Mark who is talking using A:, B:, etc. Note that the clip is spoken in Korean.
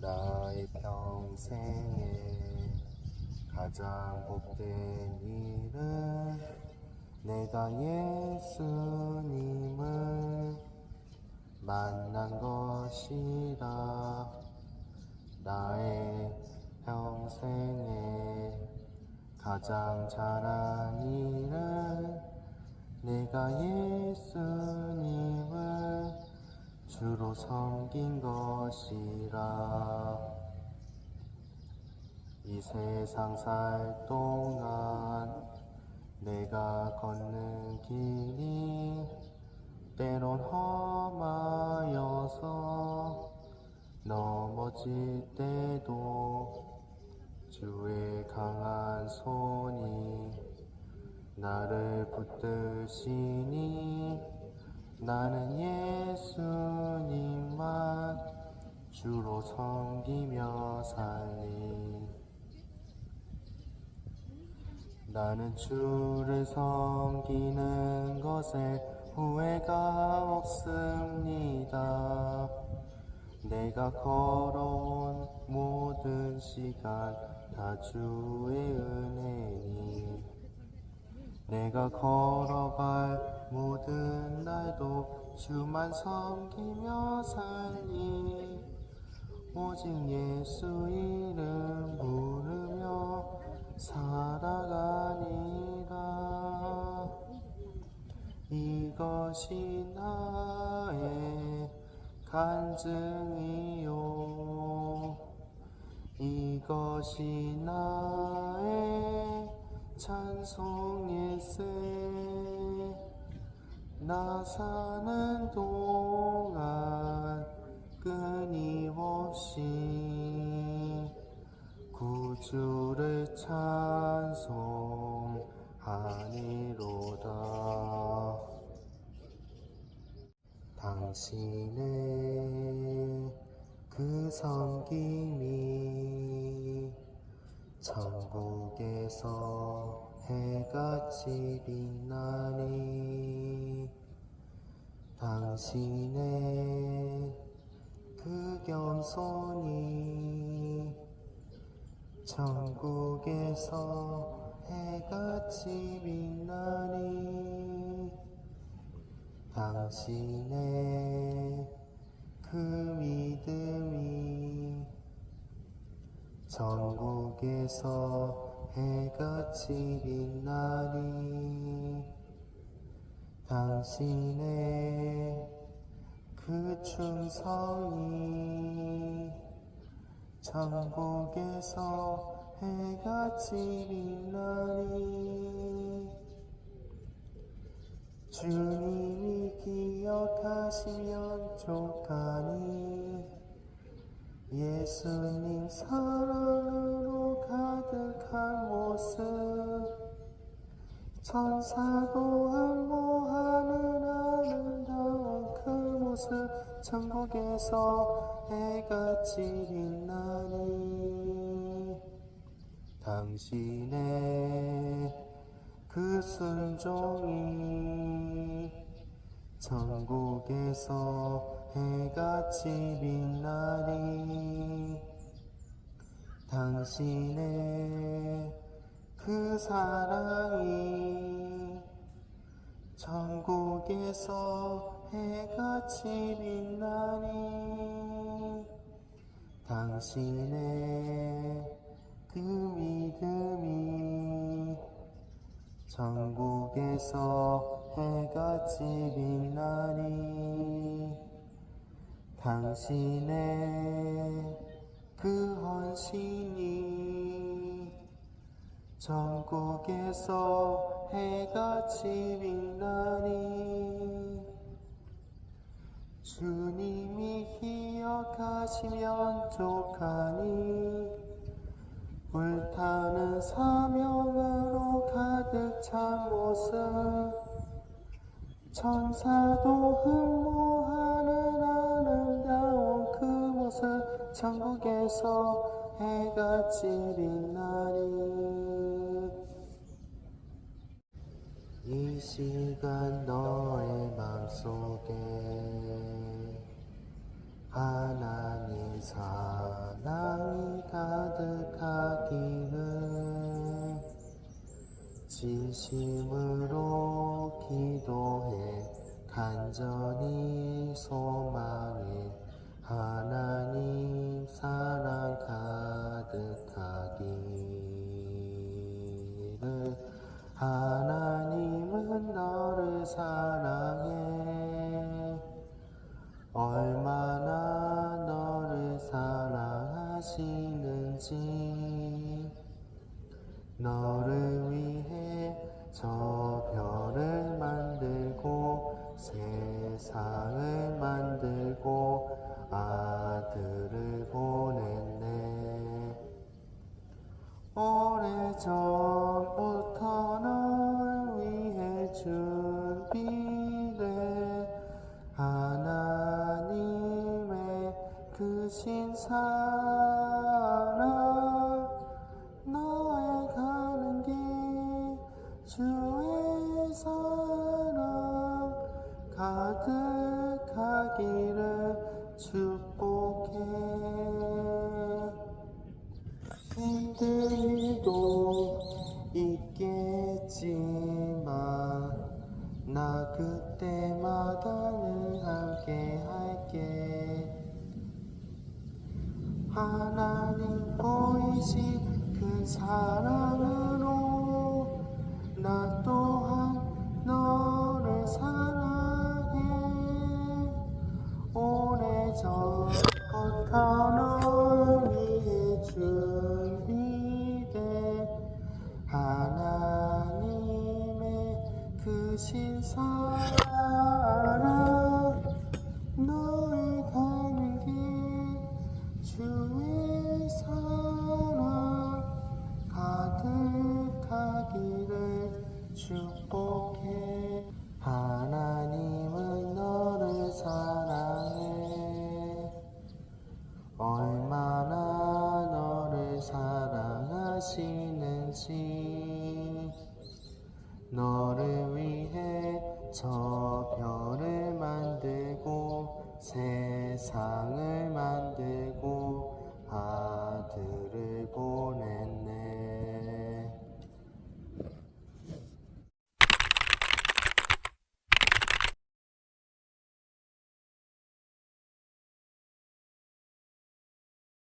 A: 나의 평생에 가장 복된 일은 내가 예수님을 만난 것이다. 나의 평생에 가장 잘한 일은 내가 예수님을 주로 섬긴 것이라. 이 세상 살 동안 내가 걷는 길이 때론 험하여서 넘어질 때도 주의 강한 손이 나를 붙드시니 나는 예수님만 주로 섬기며 살리 나는 주를 섬기는 것에 후회가 없습니다. 내가 걸어온 모든 시간 다 주의 은혜니 내가 걸어갈 모든 날도 주만 섬기며 살리. 오직 예수 이름 부르며 살아가니라. 이것이 나의 간증이요. 이것이 나의 찬송일세 나 사는 동안 끊임없이 구주를 찬송하니로다. 당신의 그 섬김이 천국에서 해같이 빛나니 당신의 그 겸손이 천국에서 해같이 빛나니 당신의 그 믿음이 전국에서 해같이 빛나니 당신의 그 충성이 천국에서 해같이 빛나니 주님이 기억하시면 족하니 예수님 사랑으로 가득한 모습 천사도 안모하는 아름다운 그 모습 천국에서 해같이 빛나니 당신의 그 순종이 천국에서 해같이 빛나니 당신의 그 사랑이 천국에서 해같이 빛나니 당신의 그 믿음이 천국에서 해같이 빛나니 당신의 그 헌신이 천국에서 해같이 빛나니. 주님이 기억하시면 족하니 불타는 사명으로 가득 찬 모습 천사도 흠모 그 모습 천국에서 해같이 빛나리 이 시간 너의 맘속에 하나님 사랑이 가득하기를 진심으로 기도해 간절히 소망해 하나님 사랑 가득하기를 하나님은 너를 사랑해. 얼마나 너를 사랑하시는지 너를 오래전부터 널 위해 준비된 하나님의 크신 사랑 너의 가는 길 주의 사랑 가득하기를 축복해. 힘든 일도 그 사랑하시는지. 너를